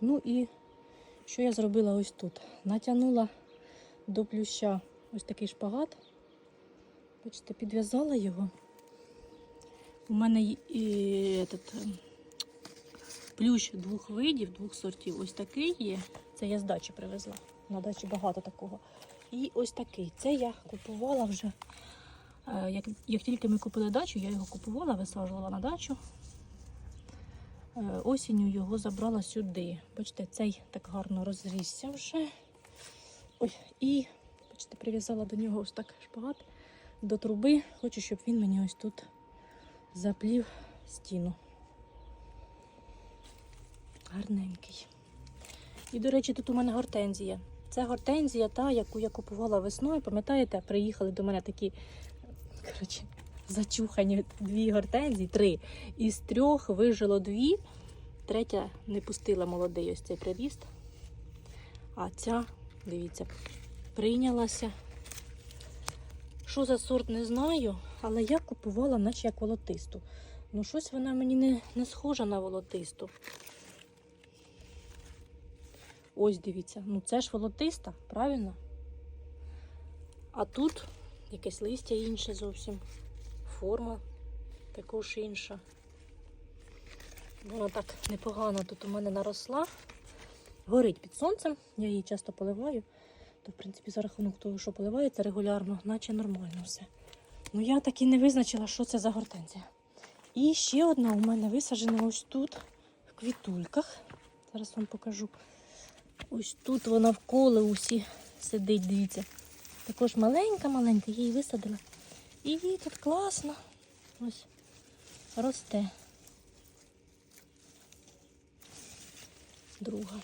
Ну і що я зробила ось тут? Натягнула до плюща ось такий шпагат. Бачите, підв'язала його. У мене і, этот, е, плющ двох видів, двох сортів. Ось такий є. Це я з дачі привезла. На дачі багато такого. І ось такий. Це я купувала вже. е, Як, як тільки ми купили дачу, я його купувала, висаджувала на дачу. Е, Осінню його забрала сюди. Бачите, цей так гарно розрісся вже. Ой, і бачите, прив'язала до нього ось так шпагат до труби. Хочу, щоб він мені ось тут заплів стіну. Гарненький. І, до речі, тут у мене гортензія. Це гортензія, та, яку я купувала весною. Пам'ятаєте, приїхали до мене такі коротше, зачухані дві гортензії, три. Із трьох вижило дві. Третя не пустила молодий ось цей приріст. А ця, дивіться, прийнялася. Що за сорт, не знаю, але я купувала, наче як волотисту. Ну, щось вона мені не, не схожа на волотисту. Ось дивіться, ну це ж волотиста, правильно? А тут якесь листя інше зовсім. Форма також інша. Вона так непогано тут у мене наросла. Горить під сонцем, я її часто поливаю. То, в принципі, за рахунок того, що поливається регулярно, наче нормально все. Ну, я так і не визначила, що це за гортензія. І ще одна у мене висаджена ось тут, в квітульках. Зараз вам покажу. Ось тут вона в колеусі сидить, дивіться. Також маленька-маленька, я її висадила. І тут класно. Ось росте. Друга.